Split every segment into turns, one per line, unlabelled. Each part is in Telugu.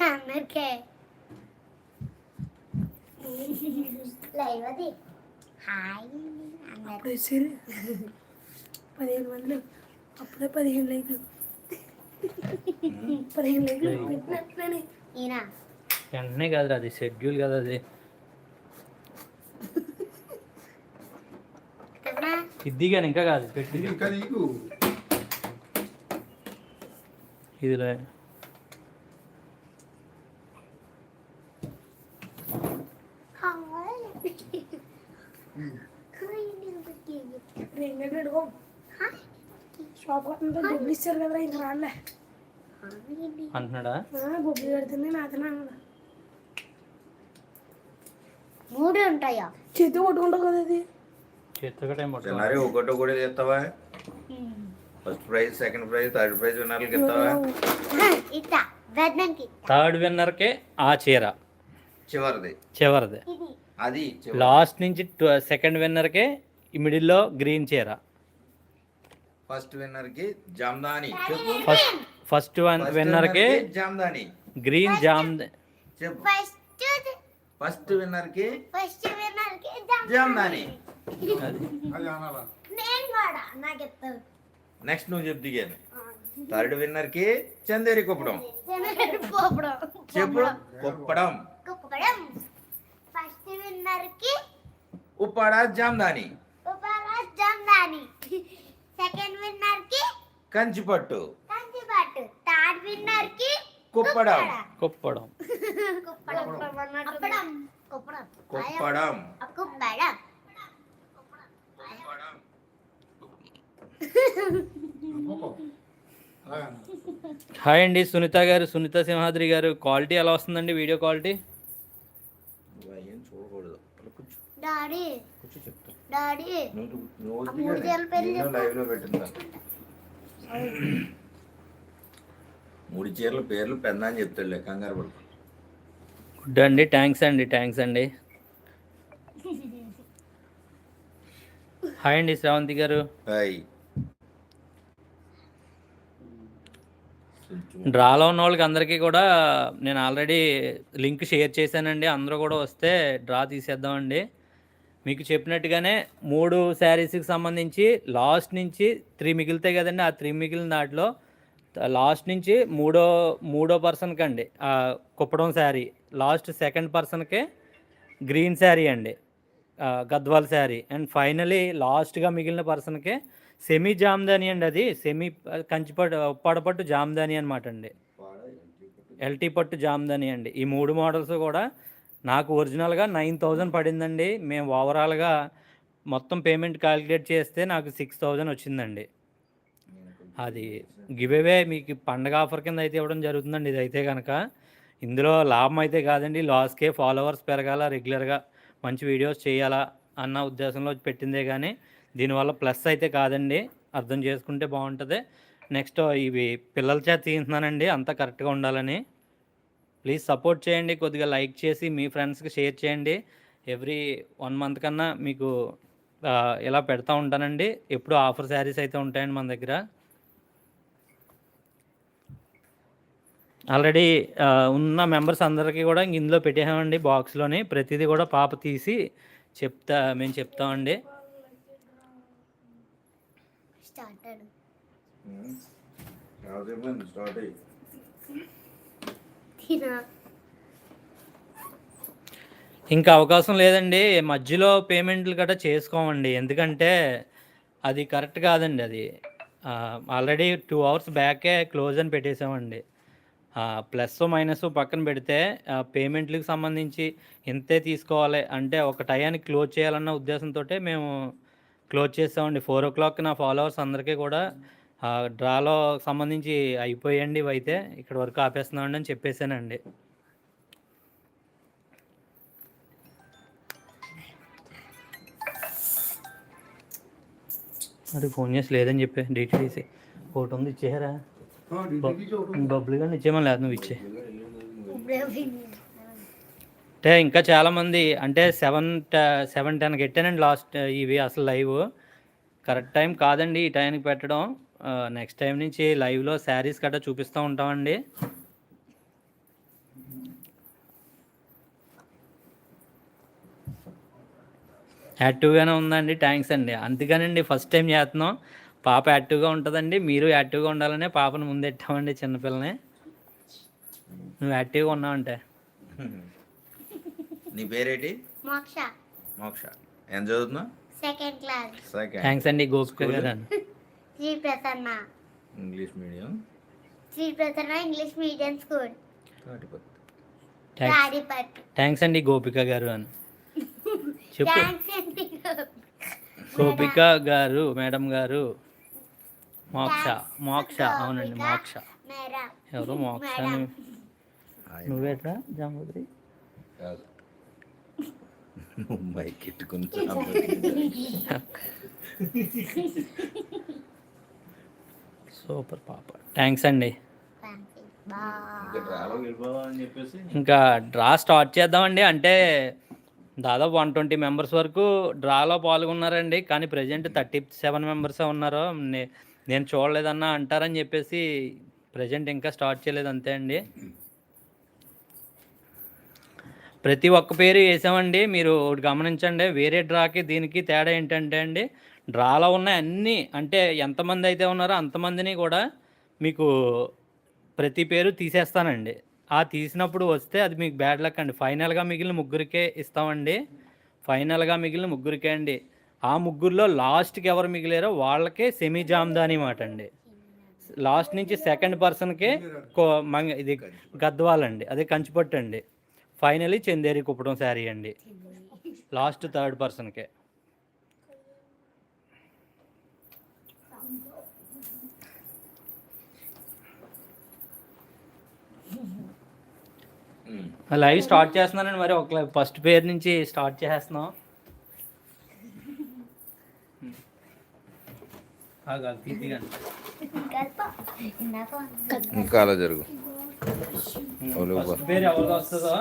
అందరికే లైవ్ అది హాయ్ అందరు
అప్పుడే సరే పదిహేను మందిలో అప్పుడే పదిహేను లైక్లు పదిహేను లైక్లు పెట్టినట్లనే
ఈయన
వెంటనే కాదు అది షెడ్యూల్ కదా అది
కన్నా
ఇది కానీ ఇంకా కాదు పెట్టి
ఇంకా నీకు
ఇదిలే
హాయ్ హాయ్ నేను బుక్కింగ్
షాప్ ఇచ్చారు ఇంకా రాలే
హాయ్
అంటున్నాడా?
బొబ్బులు పెడుతుంది నాతనే అన్నదా
మూడు ఉంటాయా?
చేతి కొట్టుకుంటావు కదా అది.
తెల్లారి ఒకటో కూడా చేస్తావా? First prize second prize third prize విన్నర్లకి ఇస్తావా
థర్డ్ విన్నర్కే ఆ చీర.
చివరిది.
చివరిది.
ఇది.
అది.
లాస్ట్ నుంచి సెకండ్ విన్నర్కే ఈ మిడిల్లో గ్రీన్ చీర.
ఫస్ట్ విన్నర్కి జామ్దాని. చెప్పు.
ఫస్ట్ ఫస్ట్ విన్నర్కి
జామ్దాని.
గ్రీన్ జామ్
చెప్పు.
ఫస్ట్
ఫస్ట్ విన్నర్కి
ఫస్ట్ విన్నర్కి
జామ్దాని.
అది.
నేను కూడా నాకు చెప్తాను.
నెక్స్ట్ నువ్వు చెప్పు దిగాను థర్డ్ విన్నర్కి చందేరి కుప్పడం.
పోపడం
చెప్పు కుప్పడం.
కుప్పడం. ఫస్ట్ విన్నర్కి
ఉప్పాడ జామ్దాని.
జమ్దాని సెకండ్ విన్నర్కి
కంచిపట్టు.
కంచిపాటు థర్డ్ విన్నర్కి
కుప్పడం.
కుప్పడం.
కుప్పడం. కుప్పడం. కుప్పడం.
కుప్పడం.
కుప్పడం.
హాయ్ అండి సునీత గారు సునీత సింహాద్రి గారు. క్వాలిటీ ఎలా వస్తుందండి? వీడియో క్వాలిటీ
చూడకూడదు.
డాడీ. మూడు
చీరల పేర్లు పెద్ద అని చెప్తాడులే కంగారు పడుకో.
గుడ్ అండి థ్యాంక్స్ అండి థ్యాంక్స్ అండి. హాయ్ అండి శ్రావంతి గారు.
హాయ్
డ్రాలో ఉన్న వాళ్ళకి అందరికీ కూడా నేను ఆల్రెడీ లింక్ షేర్ చేశానండి. అందరూ కూడా వస్తే డ్రా తీసేద్దామండి. మీకు చెప్పినట్టుగానే మూడు శారీస్కి సంబంధించి లాస్ట్ నుంచి త్రీ మిగులుతాయి కదండి ఆ త్రీ మిగిలిన దాంట్లో లాస్ట్ నుంచి మూడో మూడో పర్సన్కి అండి కుప్పడం శారీ లాస్ట్ సెకండ్ పర్సన్కే గ్రీన్ శారీ అండి గద్వాల్ శారీ. అండ్ ఫైనలీ లాస్ట్గా మిగిలిన పర్సన్కే సెమీ జామ్దాని అండి అది సెమీ కంచిపట్టు ఉప్పాడపట్టు జామ్దాని అనమాట అండి. ఎల్టీ పట్టు జామ్దాని అండి. ఈ మూడు మోడల్స్ కూడా నాకు ఒరిజినల్గా నైన్ థౌజండ్ పడిందండి. మేము ఓవరాల్గా మొత్తం పేమెంట్ క్యాలిక్యులేట్ చేస్తే నాకు సిక్స్ థౌజండ్ వచ్చిందండి. అది గివేవే మీకు పండగ ఆఫర్ కింద అయితే ఇవ్వడం జరుగుతుందండి. ఇది అయితే కనుక ఇందులో లాభం అయితే కాదండి. లాస్కే ఫాలోవర్స్ పెరగాల రెగ్యులర్గా మంచి వీడియోస్ చేయాలా అన్న ఉద్దేశంలో పెట్టిందే కానీ దీనివల్ల ప్లస్ అయితే కాదండి. అర్థం చేసుకుంటే బాగుంటుంది. నెక్స్ట్ ఇవి పిల్లల చేత తీస్తున్నానండి. అంతా కరెక్ట్గా ఉండాలని. ప్లీజ్ సపోర్ట్ చేయండి కొద్దిగా లైక్ చేసి మీ ఫ్రెండ్స్కి షేర్ చేయండి. ఎవ్రీ వన్ మంత్ కన్నా మీకు ఇలా పెడతా ఉంటానండి. ఎప్పుడు ఆఫర్ శారీస్ అయితే ఉంటాయండి మన దగ్గర. ఆల్రెడీ ఉన్న మెంబర్స్ అందరికీ కూడా ఇందులో పెట్టేసామండి బాక్స్లోని. ప్రతిదీ కూడా పాప తీసి చెప్తా మేము చెప్తామండి.
స్టార్ట్
ఇంకా అవకాశం లేదండి. మధ్యలో పేమెంట్లు గట్రా చేసుకోమండి. ఎందుకంటే అది కరెక్ట్ కాదండి అది. ఆల్రెడీ టూ అవర్స్ బ్యాకే క్లోజ్ అని పెట్టేసామండి. ప్లస్ మైనస్ పక్కన పెడితే పేమెంట్లకు సంబంధించి ఇంతే తీసుకోవాలి. అంటే ఒక టయానికి క్లోజ్ చేయాలన్న ఉద్దేశంతో మేము క్లోజ్ చేస్తామండి ఫోర్ ఓ క్లాక్ నా ఫాలోవర్స్ అందరికీ కూడా డ్రాలో సంబంధించి అయిపోయండి ఇవి అయితే ఇక్కడ వరకు ఆపేస్తున్నామండి అని చెప్పేసానండి. అది ఫోన్ చేసి లేదని చెప్పి డీటెయిల్స్ ఒకటి ఉంది ఇచ్చేయరా? బబ్బులు కానీ ఇచ్చేయమని లేదు నువ్వు ఇచ్చే. అంటే ఇంకా చాలామంది అంటే సెవెన్ సెవెన్ టెన్ పెట్టానండి లాస్ట్ ఇవి అసలు లైవ్. కరెక్ట్ టైం కాదండి ఈ టైంకి పెట్టడం. నెక్స్ట్ టైం నుంచి లైవ్లో శారీస్ గట్రా చూపిస్తూ ఉంటామండి. యాక్టివ్గానే ఉందండి థ్యాంక్స్ అండి. అందుకనండి ఫస్ట్ టైం చేస్తున్నాం. పాప యాక్టివ్గా ఉంటుందండి మీరు యాక్టివ్గా ఉండాలనే పాపను ముందెట్టామండి చిన్నపిల్లని. నువ్వు యాక్టివ్గా ఉన్నావంటే
నీ పేరేటి?
మోక్ష.
మోక్ష. ఏం చదువుతున్నావు?
సెకండ్ క్లాస్
థ్యాంక్స్ అండి Gopika garu.
Sri Prasanna.
English medium.
Sri Prasanna English medium school.
Thanks
తాడిపట్టు
thanks అండి గోపిక గారు అని. చెప్పు.
థ్యాంక్స్ అండి
గోపిక. గారు మేడం గారు. మోక్ష మోక్ష అవునండి మోక్ష.
మేరా
ఎవరు మోక్ష నువ్వేట్రా జాంబుద్రి?
కాదు. మైక్ ఎట్టుకుని
సూపర్ పాప. థ్యాంక్స్ అండి. ఇంకా డ్రా స్టార్ట్ చేద్దామండి. అంటే దాదాపు వన్ ట్వంటీ మెంబర్స్ వరకు డ్రాలో పాల్గొన్నారండి. కానీ ప్రజెంట్ థర్టీ సెవెన్ మెంబర్సే ఉన్నారు. నే- నేను చూడలేదన్నా అంటారని చెప్పేసి ప్రజెంట్ ఇంకా స్టార్ట్ చేయలేదు అంతే అండి. ప్రతి ఒక్క పేరు వేసామండి. మీరు గమనించండి. వేరే డ్రాకి దీనికి తేడా ఏంటంటే అండి డ్రాలో ఉన్న అన్ని. అంటే ఎంతమంది అయితే ఉన్నారో అంతమందిని కూడా మీకు ప్రతి పేరు తీసేస్తానండి. ఆ తీసినప్పుడు వస్తే అది మీకు బ్యాడ్ లక్ అండి. ఫైనల్గా మిగిలిన ముగ్గురికే ఇస్తామండి. ఫైనల్గా మిగిలిన ముగ్గురికే అండి. ఆ ముగ్గురులో లాస్ట్కి ఎవరు మిగిలారో వాళ్ళకే సెమీ జామ్దాని మాట అండి. లాస్ట్ నుంచి సెకండ్ పర్సన్కే కో మంగ ఇది గద్వాలండి. అదే కంచిపట్టు అండి. ఫైనలీ చందేరి కుప్పడం శారీ అండి. లాస్ట్ థర్డ్ పర్సన్కే. లైవ్ స్టార్ట్ చేస్తున్నానండి మరి ఒక ఫస్ట్ పేరు నుంచి స్టార్ట్ చేస్తున్నాం.
ఇంకా అలా జరుగు.
పేరు ఎవరికి వస్తుందో?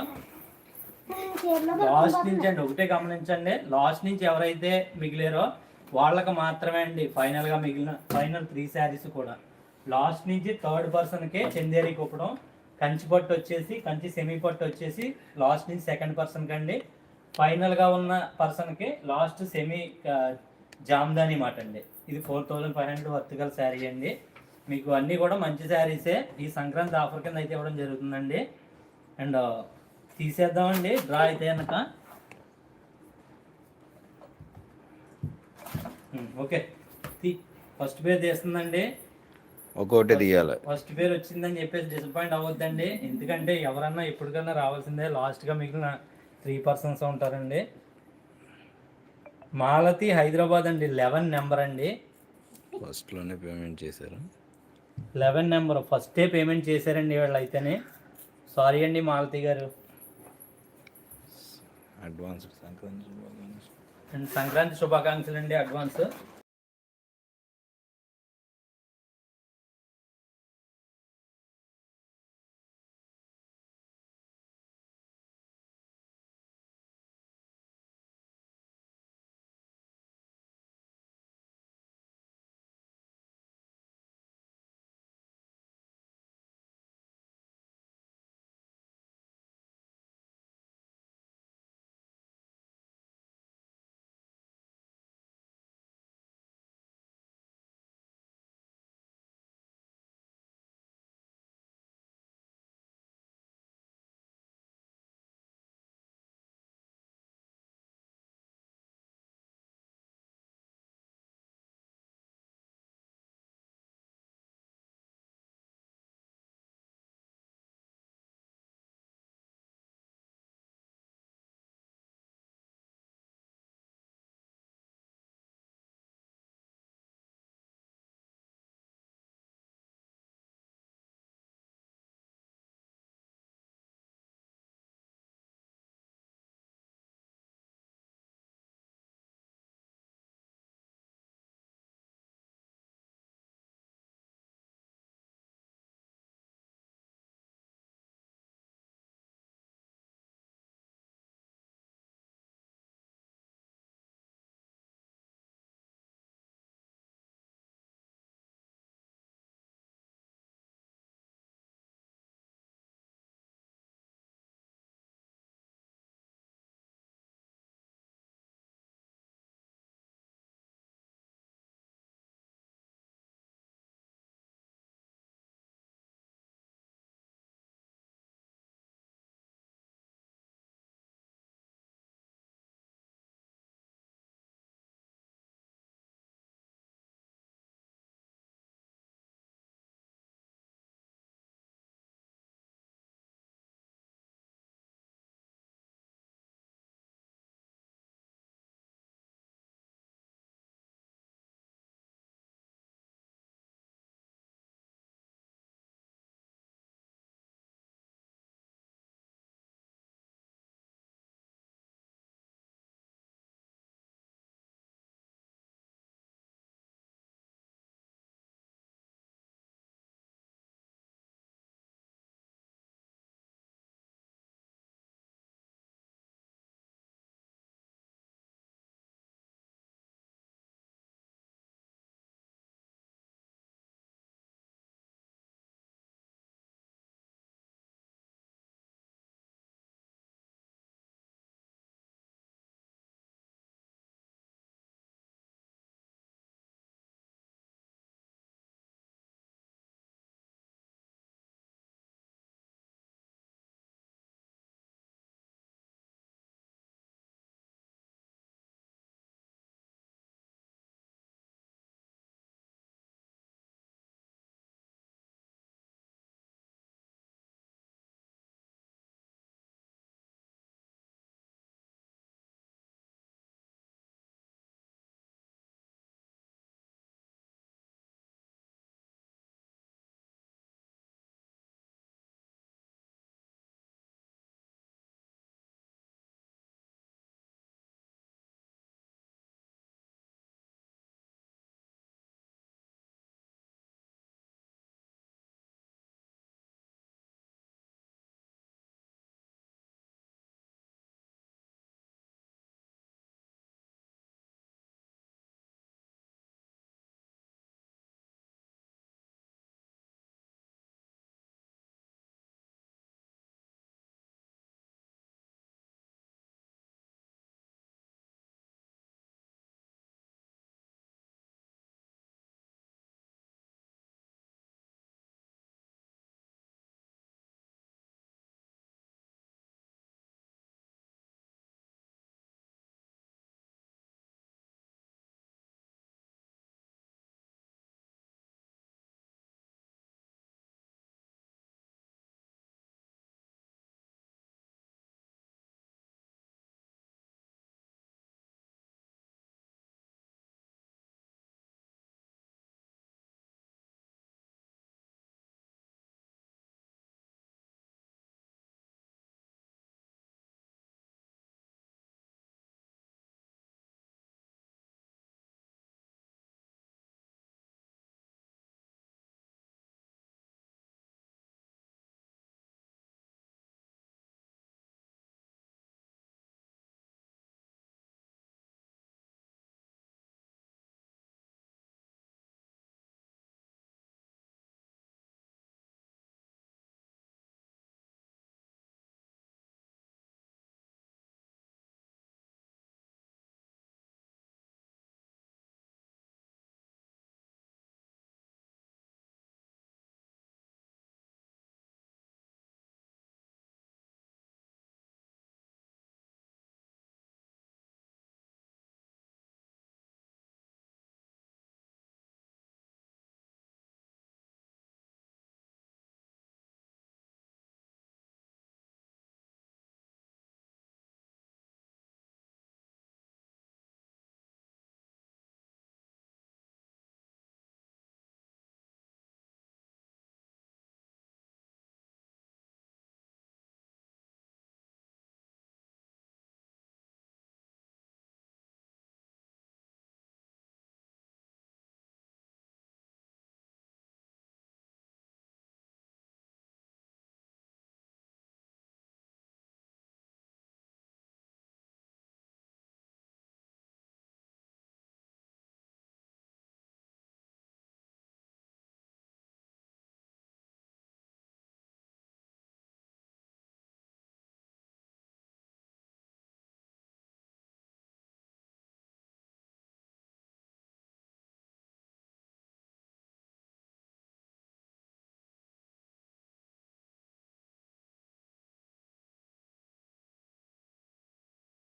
లాస్ట్ నుంచి అండి ఒకటే గమనించండి. లాస్ట్ నుంచి ఎవరైతే మిగిలారో వాళ్ళకి మాత్రమే అండి ఫైనల్గా మిగిలిన ఫైనల్ త్రీ శారీస్ కూడా. లాస్ట్ నుంచి థర్డ్ పర్సన్ కే చందేరి కుప్పడం కంచి పట్టు వచ్చేసి కంచి సెమీ పట్టు వచ్చేసి లాస్ట్ నుంచి సెకండ్ పర్సన్ కండి ఫైనల్గా ఉన్న పర్సన్కి లాస్ట్ సెమీ జామ్దాని మాట అండి. ఇది four thousand five hundred vertical sari అండి. మీకు అన్నీ కూడా మంచి శారీసే ఈ సంక్రాంతి ఆఫర్ కింద అయితే ఇవ్వడం జరుగుతుందండి. అండ్ తీసేద్దామండి. డ్రా అయితే కనుక ఓకే hmm, తీ ఫస్ట్ పేజ్ తీస్తుందండి.
ఒక్కొక్కటి తీయాలి.
ఫస్ట్ పేరు వచ్చిందని చెప్పేసి డిసప్పాయింట్ అవ్వద్దండి. ఎందుకంటే ఎవరన్నా ఎప్పటికన్నా రావాల్సిందే. లాస్ట్గా మిగిలిన త్రీ పర్సన్స్ ఉంటారండి. మాలతి హైదరాబాద్ అండి. లెవెన్ నెంబర్ అండి.
ఫస్ట్లోనే పేమెంట్ చేశారు?
లెవెన్ నెంబర్ ఫస్టే పేమెంట్ చేశారండి వీళ్ళు అయితేనే సారీ అండి మాలతి గారు.
అడ్వాన్స్ సంక్రాంతి
సంక్రాంతి శుభాకాంక్షలు. అండి అడ్వాన్స్